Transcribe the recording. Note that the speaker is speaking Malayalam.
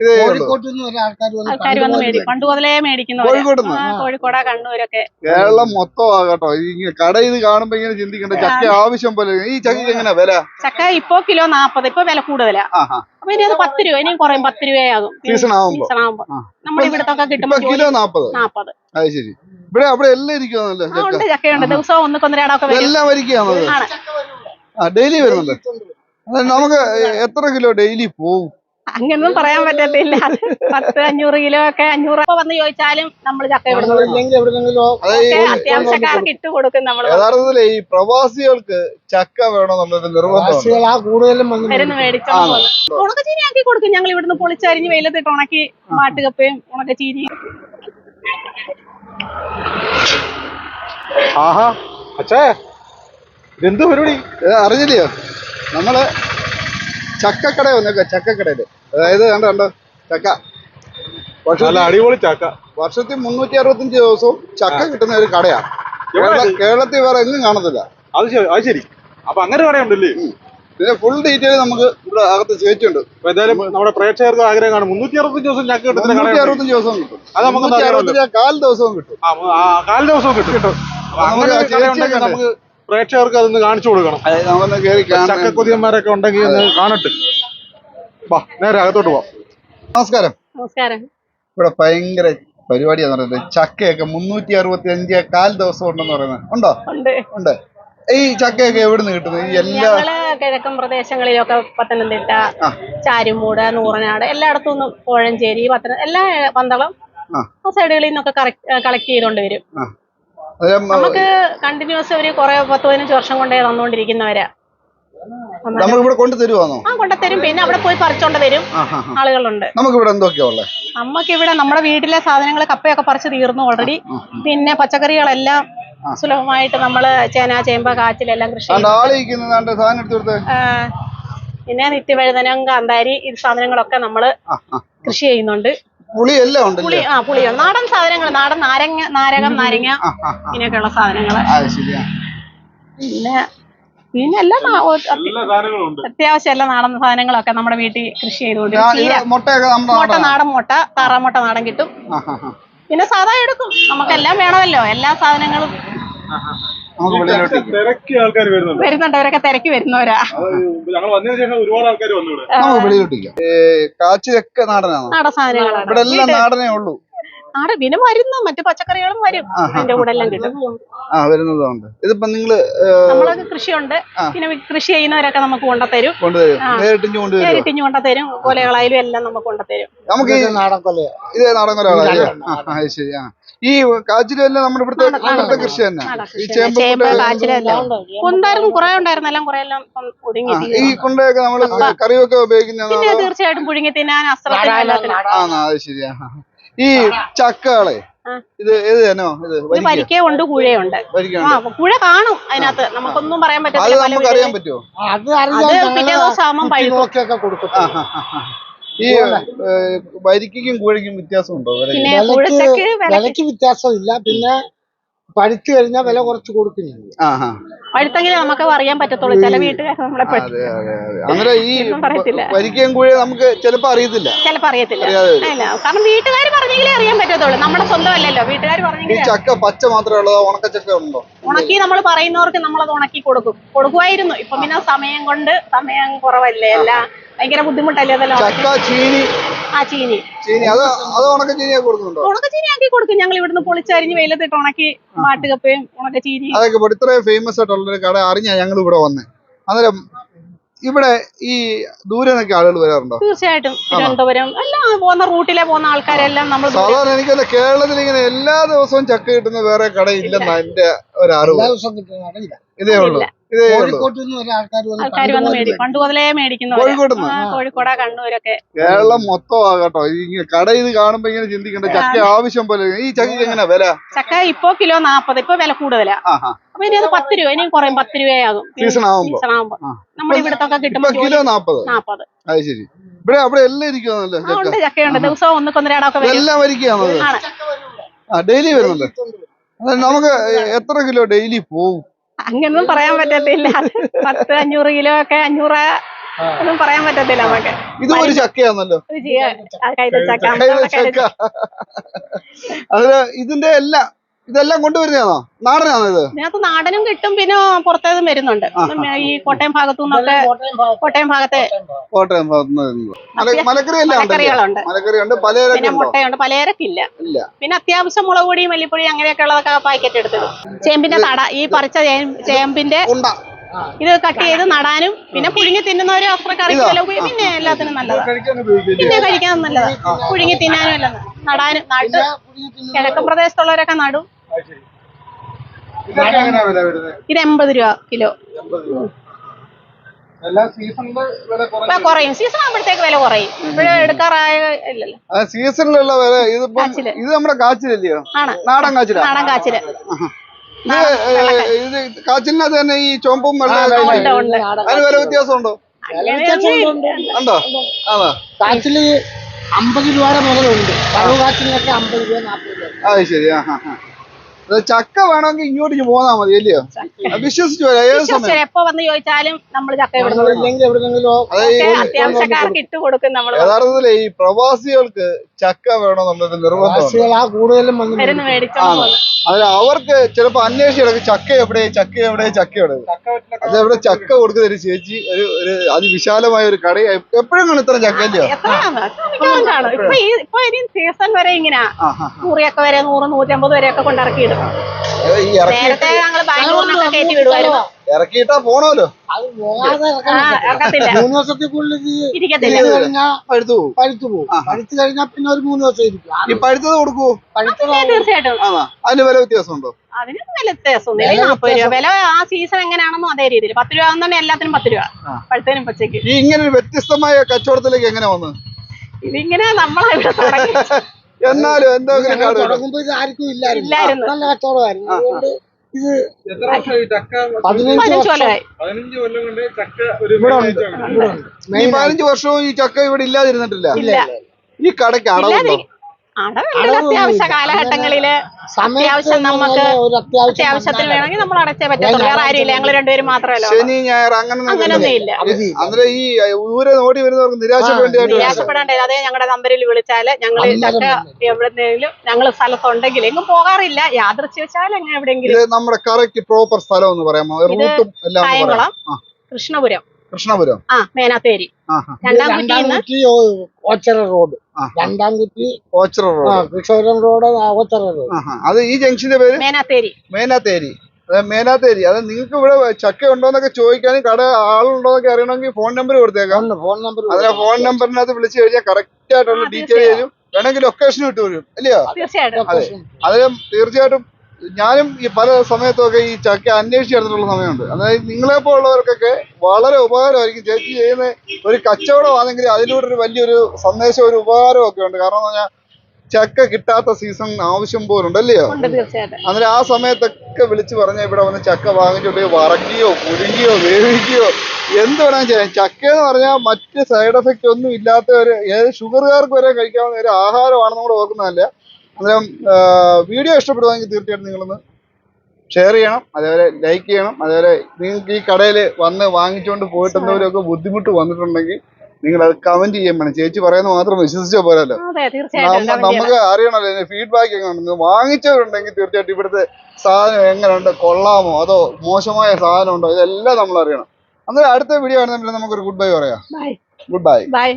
ആൾക്കാർ വന്ന് ആൾക്കാർ വന്ന് മേടിക്കും പണ്ട് മുതലേ മേടിക്കുന്നവര്. കോഴിക്കോട് നിന്ന് ആ, കോഴിക്കോട് കണ്ണൂരൊക്കെ. കേരളം മൊത്തം ആകട്ടോ ഈ കട ഇത് കാണുമ്പോ ഇങ്ങനെ ചിന്തിക്കണ്ട. ചക്ക ആവശ്യം പോലെ. ഈ ചക്ക എങ്ങനെ വില? ചക്ക ഇപ്പൊ കിലോ നാപ്പത് ഇപ്പൊ വില കൂടുതലാ. ആഹാ അപ്പൊ ഇനി അത് പത്ത് രൂപ ഇനിയും കുറയും പത്ത് രൂപയാകും സീസൺ ആവുമ്പോ. സീസൺ ആകുമ്പോ ആ. നമ്മുടെ ഇവിടത്തെ ഇപ്പൊ കിട്ടുമ്പോ കിലോ നാപ്പത്. നാപ്പത്. അത് ശരി. ഇവിടെ അവിടെ എല്ലാം ഇരിക്കുവാണല്ലോ ആ ചക്ക. ഉണ്ട് ചക്കയുണ്ട്. ദിവസവും ഒന്ന് കൊന്നരാടൊക്കെ വരും. എല്ലാം ആണ്. ആ ഡെയിലി വരുന്നുണ്ട്. നമുക്ക് എത്ര കിലോ ഡെയിലി പോവും? അങ്ങനൊന്നും പറയാൻ പറ്റത്തില്ല. പത്ത് അഞ്ഞൂറ് കിലോ ഒക്കെ അഞ്ഞൂറ് വന്ന് ചോദിച്ചാലും നമ്മൾ ചക്ക അത്യാവശ്യക്കാർക്ക് ഇട്ട് കൊടുക്കും നമ്മൾ യഥാർത്ഥത്തിൽ ഈ പ്രവാസികൾക്ക് ചക്ക വേണമെന്നുള്ളത് ഉണക്കച്ചീനി ആക്കി കൊടുക്കും. ഞങ്ങൾ ഇവിടുന്ന് പൊളിച്ചരിഞ്ഞ് വെയിലത്തിട്ട് ഉണക്കി മാട്ടുകപ്പയും ഉണക്കച്ചീനിയും. ആഹാ. അച്ഛേ ഇതെന്ത് പരിപാടി? അറിഞ്ഞില്ലയോ? നമ്മൾ ചക്കക്കട വന്നേക്ക ചക്കക്കടയിൽ അതായത് കണ്ട കണ്ട ചക്ക. നല്ല അടിപൊളി ചക്ക. വർഷത്തിൽ മുന്നൂറ്റി അറുപത്തഞ്ച് ദിവസവും ചക്ക കിട്ടുന്ന ഒരു കടയാണ് കേരള- കേരളത്തിൽ വേറെ എങ്ങും കാണത്തില്ല. അത് ശരി അത് ശരി. അപ്പൊ അങ്ങനെ കടയുണ്ടല്ലേ ഇതിന്റെ ഫുൾ ഡീറ്റെയിൽ നമുക്ക് ഇവിടെ അകത്ത് ചേച്ചിയുണ്ട് എന്തായാലും നമ്മുടെ പ്രേക്ഷകർക്ക് ആഗ്രഹം കാണും. മുന്നൂറ്റി അറുപത്തഞ്ച് ദിവസം ചക്ക കിട്ടുന്ന അറുപത്തഞ്ച് ദിവസവും കിട്ടും. അത് നമുക്ക് കാൽ ദിവസവും കിട്ടും. കാല ദിവസവും കിട്ടും. കിട്ടും. അങ്ങനെ നമുക്ക് പ്രേക്ഷകർക്ക് അതൊന്ന് കാണിച്ചു കൊടുക്കണം. ചക്കക്കൊതിയന്മാരൊക്കെ ഉണ്ടെങ്കിൽ കാണട്ടെ. വാ നേരെ അകത്തോട്ട് പോവാം. നമസ്കാരം. നമസ്കാരം. ഇവിടെ ഭയങ്കര പരിപാടിയാന്ന് പറയുന്നത്. ചക്കയൊക്കെ മുന്നൂറ്റി അറുപത്തി അഞ്ച് കാൽ ദിവസം ഉണ്ടെന്ന് പറയുന്നത്. ഉണ്ടോ? ഉണ്ട്. ഈ ചക്കയൊക്കെ എവിടുന്ന് കിട്ടുന്നത്? എല്ലാ കിഴക്കൻ പ്രദേശങ്ങളിലൊക്കെ പത്തനംതിട്ട. ചാരുമൂട് നൂറനാട് എല്ലായിടത്തു നിന്നും കോഴഞ്ചേരി പത്തന എല്ലാ പന്തളം ആ. സൈഡുകളിൽ നിന്നൊക്കെ കളക്ട് ചെയ്തോണ്ട് വരും. നമുക്ക് കണ്ടിന്യൂസ് ഒരു കുറെ പത്ത് പതിനഞ്ച് വർഷം കൊണ്ടേ തന്നുകൊണ്ടിരിക്കുന്നവരാ നമ്മൾ ഇവിടെ കൊണ്ടു തരുവാന്നോ ആ കൊണ്ടുതരും. പിന്നെ അവിടെ പോയി പറിച്ചോണ്ട് വരും. ആളുകളുണ്ട്. നമുക്ക് ഇവിടെ എന്തൊക്കെയാ ഉള്ളത് നമുക്ക് ഇവിടെ നമ്മുടെ വീട്ടിലെ സാധനങ്ങൾ കപ്പയൊക്കെ പറിച്ച് തീർന്നു ഓൾറെഡി പിന്നെ പച്ചക്കറികളെല്ലാം സുലഭമായിട്ട് നമ്മൾ ചേന ചേമ്പ കാച്ചിലെല്ലാം കൃഷി പിന്നെ നിത്യവഴുതനം കാന്താരി ഈ സാധനങ്ങളൊക്കെ നമ്മൾ. കൃഷി ചെയ്യുന്നുണ്ട്. പുളി എല്ലാം ഉണ്ട് പുളി ആ പുളി നാടൻ സാധനങ്ങൾ നാടൻ നാരങ്ങ നാരകം നാരങ്ങ. ഇങ്ങനെയൊക്കെയുള്ള സാധനങ്ങൾ. ശരിയാ. പിന്നെ പിന്നെ എല്ലാം അത്യാവശ്യം എല്ലാ നാടൻ സാധനങ്ങളൊക്കെ നമ്മുടെ വീട്ടിൽ കൃഷി ചെയ്തുകൊണ്ട് മുട്ട നാടാ. നാടൻ മുട്ട താറാമുട്ട നാടൻ കിട്ടും. പിന്നെ സാധാ എടുക്കും. നമുക്കെല്ലാം വേണമല്ലോ. എല്ലാ സാധനങ്ങളും. വരുന്നുണ്ട്. വരുന്നുണ്ട്. അവരൊക്കെ തിരക്കി വരുന്നവരാ. ഞങ്ങൾ വന്നതിന് ശേഷം ഒരുപാട് ആൾക്കാർ വന്നു ഇവിടെ. നമുക്ക് വെളിയിലോട്ട് ഇരിക്കാം. ഏ, കാച്ചിലൊക്കെ നാടനാണ്? നാടൻ സാധനങ്ങളാണ്. ഇവിടെ എല്ലാം നാടനേ ഉള്ളൂ. നാടൻ പിന്നെ മരുന്ന് മറ്റു പച്ചക്കറികളും വരും. അതിന്റെ കൂടെ എല്ലാം കിട്ടും ആ വരുന്നതുകൊണ്ട് ഇതിപ്പോ നിങ്ങൾ നമ്മളൊക്കെ കൃഷിയുണ്ട്. പിന്നെ കൃഷി ചെയ്യുന്നവരൊക്കെ നമുക്ക് കൊണ്ടുതരും. നേരിട്ടിഞ്ഞ് കൊണ്ടുതരും. കൊലകളായാലും എല്ലാം നമുക്ക് കൊണ്ടുതരും. നമുക്ക് ഈ നാടൻ കൊല ഇതേ നാടൻ ആ, ശരി. ആ. ഈ കാച്ചിലും എല്ലാം നമ്മുടെ ഇവിടുത്തെ കൃഷി തന്നെ. ഈ ചേമ്പ് കാച്ചിലെല്ലാം ഉണ്ടായിരുന്നു കുറെ ഉണ്ടായിരുന്നു എല്ലാം കുറെ എല്ലാം ഒതുങ്ങി ഈ കൊണ്ടയൊക്കെ നമ്മൾ കറിയൊക്കെ ഉപയോഗിക്കുന്ന തീർച്ചയായിട്ടും പുഴുങ്ങി തിന്നാൻ അസ്ത്രത്തിനും ശരിയാ. ഈ ചക്കകളെ. ഇത് ഏത് തന്നോ ഇത് ഇത് വരിക്ക പരിക്കേ ഉണ്ട് കുഴയുണ്ട് കുഴ കാണും അതിനകത്ത്. നമുക്കൊന്നും പറയാൻ അത് പറ്റത്തില്ല നമുക്ക് അറിയാൻ പറ്റുമോ അത് പിറ്റേ ദിവസം ആവുമ്പം പഴുക്കും. നോക്കിയൊക്കെ കൊടുക്കും ആ, ആ, ആ, ആ. ഈ വരിക്കും കുഴയ്ക്കും വ്യത്യാസം വ്യത്യാസമുണ്ടോ? പിന്നെ വിലക്ക് വ്യത്യാസം ഇല്ല വിലക്ക് വ്യത്യാസമില്ല. പിന്നെ പഴുത്തു കഴിഞ്ഞാൽ വില കുറച്ച് കൊടുക്കുന്നില്ല നമുക്ക് അറിയാൻ പറ്റത്തുള്ളൂ. ചില നമ്മളെ അങ്ങനെ ഈ. വരിക്കയും കൂഴ നമുക്ക് ചിലപ്പോ അറിയത്തില്ല. ചിലപ്പോ അറിയത്തില്ല. കാരണം വീട്ടുകാർ പറഞ്ഞെങ്കിലേ അറിയാൻ പറ്റത്തുള്ളൂ. നമ്മുടെ സ്വന്തം അല്ലല്ലോ വീട്ടുകാർ ഈ ചക്ക പച്ച മാത്രമേ ഉള്ളതോ ചക്ക ഉണ്ടോ? ഉണക്കി നമ്മൾ പറയുന്നവർക്ക് നമ്മളത് ഉണക്കി കൊടുക്കും. കൊടുക്കുമായിരുന്നു. ഇപ്പൊ പിന്നെ സമയം കൊണ്ട് സമയം കുറവല്ലേ? അല്ല ഭയങ്കര ബുദ്ധിമുട്ടല്ലേ അതെല്ലാം ചക്ക ചീനി. ആ ചീനി. ചീനി. അത് അത് ഉണക്ക ചീനിയൊക്കെ കൊടുക്കുന്നുണ്ടോ? ഉണക്കച്ചീനി ആക്കി കൊടുക്കും. ഞങ്ങൾ ഇവിടുന്ന് പൊളിച്ചരിഞ്ഞ് വെയിലത്തിട്ട് ഉണക്കി മാട്ടുകപ്പയും ഉണക്കച്ചീനി അതൊക്കെ ഇവിടെ ഇത്രയും ഫേമസ് ആയിട്ടുള്ളൊരു കട അറിഞ്ഞാ ഞങ്ങൾ ഇവിടെ വന്നേ. അന്നേരം ഇവിടെ ഈ ദൂരെ നിന്നൊക്കെ ആളുകൾ വരാറുണ്ടോ? തീർച്ചയായിട്ടും. തിരുവനന്തപുരം. എല്ലാം പോകുന്ന റൂട്ടിലെ പോകുന്ന ആൾക്കാരെല്ലാം നമ്മൾ സാധാരണ എനിക്കല്ല കേരളത്തിൽ ഇങ്ങനെ എല്ലാ ദിവസവും ചക്ക കിട്ടുന്ന വേറെ കടയില്ലെന്നാ എന്റെ ഒരു അറിവ്. എല്ലാ ദിവസവും കിട്ടുന്ന കടയില്ല. ഇതേ ഉള്ളൂ. ഇതേ ഉള്ളൂ. കോഴിക്കോട്ട് നിന്ന് ആൾക്കാർ വന്ന് മേടി വന്ന് പണ്ട് മേടിക്കും പണ്ട് മുതലേ മേടിക്കുന്നവര് കോഴിക്കോട് ആ, കോഴിക്കോട് കണ്ണൂരൊക്കെ. കേരളം മൊത്തം ആകട്ടോ ഈ കട ഇത് കാണുമ്പോ ഇങ്ങനെ ചിന്തിക്കണ്ട. ചക്ക ആവശ്യം പോലെ. ഈ ചക്ക എങ്ങനെ വില? ചക്ക ഇപ്പൊ കിലോ നാപ്പത് ഇപ്പൊ വില കൂടുതലാ. ആഹാ അപ്പൊ ഇനി അത് പത്ത് രൂപ ഇനിയും കുറയും പത്ത് രൂപയാകും. സീസൺ ആവുമ്പോ. സീസൺ ആകുമ്പോ ആ. നമ്മുടെ ഇവിടത്തൊക്കെ ഇപ്പൊ കിട്ടുമ്പോ കിലോ നാപ്പത്. നാപ്പത്. അത് ശരി. ഇവിടെ അവിടെ എല്ലാം ഇരിക്കുവാണല്ലോ ആ ചക്ക. ഉണ്ട് ചക്കയുണ്ട് ദിവസവും ഒന്ന് കൊന്നരാടൊക്കെ വരും. എല്ലാം വരികയാണത് ആണ്. ആ ഡെയിലി വരുന്നുണ്ട്. നമുക്ക് എത്ര കിലോ ഡെയിലി പോവും? അങ്ങനൊന്നും പറയാൻ പറ്റത്തില്ല. പത്ത് അഞ്ഞൂറ് കിലോ ഒക്കെ അഞ്ഞൂറ് ഒന്നും പറയാൻ പറ്റത്തില്ല നമുക്ക്. ഇതും ഒരു ചക്കയാണല്ലോ. കൈത ചക്ക. അതിൽ ഇതിന്റെ എല്ലാം ഇതെല്ലാം കൊണ്ടുവരുന്നതാണോ? നാടനാണോ ഇത്? ഇതിനകത്ത് നാടനും കിട്ടും പിന്നെ പുറത്തേതും വരുന്നുണ്ട്. ഈ കോട്ടയം ഭാഗത്തു നിന്നൊക്കെ കോട്ടയം ഭാഗത്തെ കോട്ടയം ഭാഗത്തുനിന്ന് മലക്കറി എല്ലാം മലക്കറികളുണ്ട്. മലക്കറി ഉണ്ട് പിന്നെ മുട്ടയുണ്ട് പലചരക്കില്ല. ഇല്ല. പിന്നെ അത്യാവശ്യം മുളക് പൊടി മല്ലിപ്പൊടി അങ്ങനെയൊക്കെ ഉള്ളതൊക്കെ പാക്കറ്റ് എടുത്തിടും. ചേമ്പിന്റെ തട ഈ പറിച്ച ചേമ്പിന്റെ ഉണ്ട. ഇത് കട്ട് ചെയ്ത് നടാനും പിന്നെ പുഴുങ്ങി തിന്നുന്നവരും അത്ര കറിക്കെല്ലാം പിന്നെ എല്ലാത്തിനും നല്ലതാണ് പിന്നെ കഴിക്കാൻ നല്ലതാണ് പുഴുങ്ങി തിന്നാനും എല്ലാം നടാനും നട്ട് കിഴക്കൻ പ്രദേശത്തുള്ളവരൊക്കെ നടും. ഇത് എൺപത് രൂപ കിലോ. കുറയും. സീസൺ ആകുമ്പോഴത്തേക്ക് വില കുറയും. ഇപ്പോഴും എടുക്കാറായ ഇല്ലല്ലോ. ആ സീസണിലുള്ള വില ഇത് കാച്ചിൽ. ഇത് നമ്മുടെ കാച്ചിലല്ലയോ? നാടൻ കാച്ചില? നാടൻ കാച്ചിൽ. ഇത് കാച്ചിലിനകത്ത് തന്നെ ഈ ഉണ്ട് അതിന് വില വ്യത്യാസം ഉണ്ടോ? കാച്ചിൽ അമ്പത് രൂപയുടെ മുതലുണ്ട്. കറവ് കാച്ചിലൊക്കെ അമ്പത് രൂപ നാൽപ്പത് രൂപ. അത് ശരി ആ. ചക്ക വേണമെങ്കിൽ ഇങ്ങോട്ട് ഇങ്ങ് പോന്നാ മതി അല്ലയോ വിശ്വസിച്ചു വരാം ഏത് സമയം? എപ്പോ വന്ന് ചോദിച്ചാലും നമ്മൾ ചക്ക അത്യാവശ്യക്കാർക്ക് ഇട്ട് കൊടുക്കും നമ്മൾ യഥാർത്ഥത്തിൽ ഈ പ്രവാസികൾക്ക് ചക്ക വേണമെന്നുള്ളൊരു നിർബന്ധമാണ്. അതിന് അവർക്ക് ചിലപ്പോ അന്വേഷിച്ച് കിടക്കും ചക്ക എവിടെ ചക്ക എവിടെ ചക്ക എവിടെ. അത് എവിടെ ചക്ക കൊടുക്കുന്ന ഒരു ചേച്ചി ഒരു ഒരു അതിവിശാലമായ ഒരു കട. എപ്പോഴും കാണും ഇത്ര ചക്ക സീസൺ വരെ ഇങ്ങനെ നൂറിയൊക്കെ വരെ നൂറ് നൂറ്റമ്പത് വരെ ഒക്കെ കൊണ്ടിറക്കിയിടും. അത് ഈ ഇറക്കി നേരത്തെ ഞങ്ങൾ ബാംഗ്ലൂരിനൊക്കെ കയറ്റി വിടുമായിരുന്നു. ഇറക്കിയിട്ടാ പോണല്ലോ. മൂന്ന് വർഷത്തിൽ പഴുത്തു പോകും. പഴുത്തു പോകും. പഴുത്ത് കഴിഞ്ഞാൽ പിന്നെ ഒരു മൂന്ന് വർഷം ഇരിക്കും. ഈ പഴുത്തത് കൊടുക്കൂ. തീർച്ചയായിട്ടും. അതിന് വില വ്യത്യാസമുണ്ടോ? അതിന് വില വ്യത്യാസമൊന്നുമില്ല നാൽപ്പത് രൂപ. വില ആ സീസൺ എങ്ങനെയാണെന്നോ അതേ രീതിയിൽ. പത്ത് രൂപ തന്നെ എല്ലാത്തിനും പത്ത് രൂപ. പഴുത്തതിനും പച്ചയ്ക്ക്. ഈ ഇങ്ങനെ ഒരു വ്യത്യസ്തമായ കച്ചവടത്തിലേക്ക് എങ്ങനെ വന്നു? ഇതിങ്ങനെ നമ്മളെ ഇവിടെ തുടങ്ങി. എന്നാലും എന്തോ ആർക്കും ഇല്ലായിരുന്നു. ഇല്ലായിരുന്നു. നല്ല കച്ചവടമായിരുന്നു. അതുകൊണ്ട് ഇത് പതിനഞ്ച് കൊല്ലമായി ഇവിടെ ഉണ്ട്. ഇവിടെ ഉണ്ട്. ഈ വർഷവും ഈ ചക്ക ഇവിടെ ഇല്ലാതിരുന്നിട്ടില്ല. ഇല്ല. ഈ കടയ്ക്ക് അടവുണ്ടോ? അടവുണ്ട് അത്യാവശ്യ കാലഘട്ടങ്ങളിൽ അത്യാവശ്യം നമുക്ക് അത്യാവശ്യത്തിന് വേണമെങ്കിൽ നമ്മൾ അടച്ചേ പറ്റത്തുള്ളൂ. വേറെ ആരും ഇല്ല ഞങ്ങൾ രണ്ടുപേരും മാത്രമല്ലോ ശനി ഞായർ അങ്ങനൊന്നും ഇല്ല. അന്നേരം ഈ ദൂരെ ഓടി വരുന്നവർക്ക് നിരാശപ്പെടേണ്ടതായിട്ട് വരും. നിരാശപ്പെടേണ്ട അതേ ഞങ്ങളുടെ നമ്പറിൽ വിളിച്ചാൽ ഞങ്ങൾ ചക്ക എവിടെന്നെങ്കിലും ഞങ്ങൾ സ്ഥലത്തുണ്ടെങ്കിൽ എങ്ങും പോകാറില്ല. യാദൃശ്യവശാൽ അങ്ങനെ എവിടെയെങ്കിലും. ഇത് നമ്മുടെ കറക്റ്റ് പ്രോപ്പർ സ്ഥലം എന്ന് പറയാമോ റൂട്ടും എല്ലാം കൃഷ്ണപുരം. കൃഷ്ണപുരം ആ മേനാത്തേരി രണ്ടാം കുറ്റി ഓച്ചറ റോഡ്. രണ്ടാം കുറ്റി ഓച്ചറ ആ road Krishnapuram road. Ochira road. അത് ഈ ജംഗ്ഷന്റെ പേര്? മേനാത്തേരി മേനാത്തേരി മേനാത്തേരി അത് നിങ്ങൾക്ക് ഇവിടെ ചക്ക ഉണ്ടോന്നൊക്കെ ചോദിക്കാനും കട ആളുണ്ടോന്നൊക്കെ അറിയണമെങ്കിൽ ഫോൺ നമ്പർ കൊടുത്തേക്കാം. ഫോൺ നമ്പർ അതിലെ ഫോൺ നമ്പറിനകത്ത് വിളിച്ചു കഴിഞ്ഞാൽ കറക്റ്റ് ആയിട്ടുള്ള ഡീറ്റെയിൽ തരും. വേണമെങ്കിൽ ലൊക്കേഷൻ ഇട്ട് വരും അല്ലയോ അതെ. അതിലും തീർച്ചയായിട്ടും ഞാനും ഈ പല സമയത്തൊക്കെ ഈ ചക്ക അന്വേഷിച്ച് എടുത്തിട്ടുള്ള സമയമുണ്ട്. അതായത് നിങ്ങളെ പോലുള്ളവർക്കൊക്കെ വളരെ ഉപകാരമായിരിക്കും ചേച്ചി ചെയ്യുന്ന ഒരു കച്ചവടമാണെങ്കിൽ അതിലൂടെ ഒരു വലിയൊരു സന്ദേശം ഒരു ഉപകാരം ഒക്കെ ഉണ്ട്. കാരണം എന്ന് പറഞ്ഞാൽ ചക്ക കിട്ടാത്ത സീസൺ ആവശ്യം പോലുണ്ട് അല്ലയോ? അന്നേരം ആ സമയത്തൊക്കെ വിളിച്ചു പറഞ്ഞാൽ ഇവിടെ വന്ന് ചക്ക വാങ്ങിച്ചോണ്ട് വറക്കുകയോ പുരുങ്ങിയോ വേവിക്കുകയോ എന്ത് വേണമെന്ന് ചെയ്യാം. ചക്ക എന്ന് പറഞ്ഞാൽ മറ്റ് സൈഡ് എഫക്റ്റ് ഒന്നും ഇല്ലാത്ത ഒരു ഏത് ഷുഗറുകാർക്ക് വരെ കഴിക്കാവുന്ന ഒരു ആഹാരമാണെന്ന് കൂടെ ഓർക്കുന്നതല്ല. അന്നേരം വീഡിയോ ഇഷ്ടപ്പെടുവാണെങ്കിൽ തീർച്ചയായിട്ടും നിങ്ങളൊന്ന് ഷെയർ ചെയ്യണം അതേപോലെ ലൈക്ക് ചെയ്യണം അതേപോലെ നിങ്ങൾക്ക് ഈ കടയിൽ വന്ന് വാങ്ങിച്ചുകൊണ്ട് പോയിട്ടുള്ളവരൊക്കെ എന്തെങ്കിലുമൊക്കെ ബുദ്ധിമുട്ട് വന്നിട്ടുണ്ടെങ്കിൽ നിങ്ങൾ അത് കമന്റ് ചെയ്യാൻ വേണം. ചേച്ചി പറയുന്നത് മാത്രം വിശ്വസിച്ചാൽ പോരല്ലോ. നമുക്ക് അറിയണല്ലോ ഫീഡ്ബാക്ക് എങ്ങനെയുണ്ട് വാങ്ങിച്ചവരുണ്ടെങ്കിൽ തീർച്ചയായിട്ടും ഇവിടുത്തെ സാധനം എങ്ങനെയുണ്ട് കൊള്ളാമോ അതോ മോശമായ സാധനം ഉണ്ടോ ഇതെല്ലാം നമ്മൾ അറിയണം. അന്നേരം അടുത്ത വീഡിയോ ആണെന്നുണ്ടെങ്കിൽ നമുക്കൊരു ഗുഡ് ബൈ പറയാം. Good bye Bye.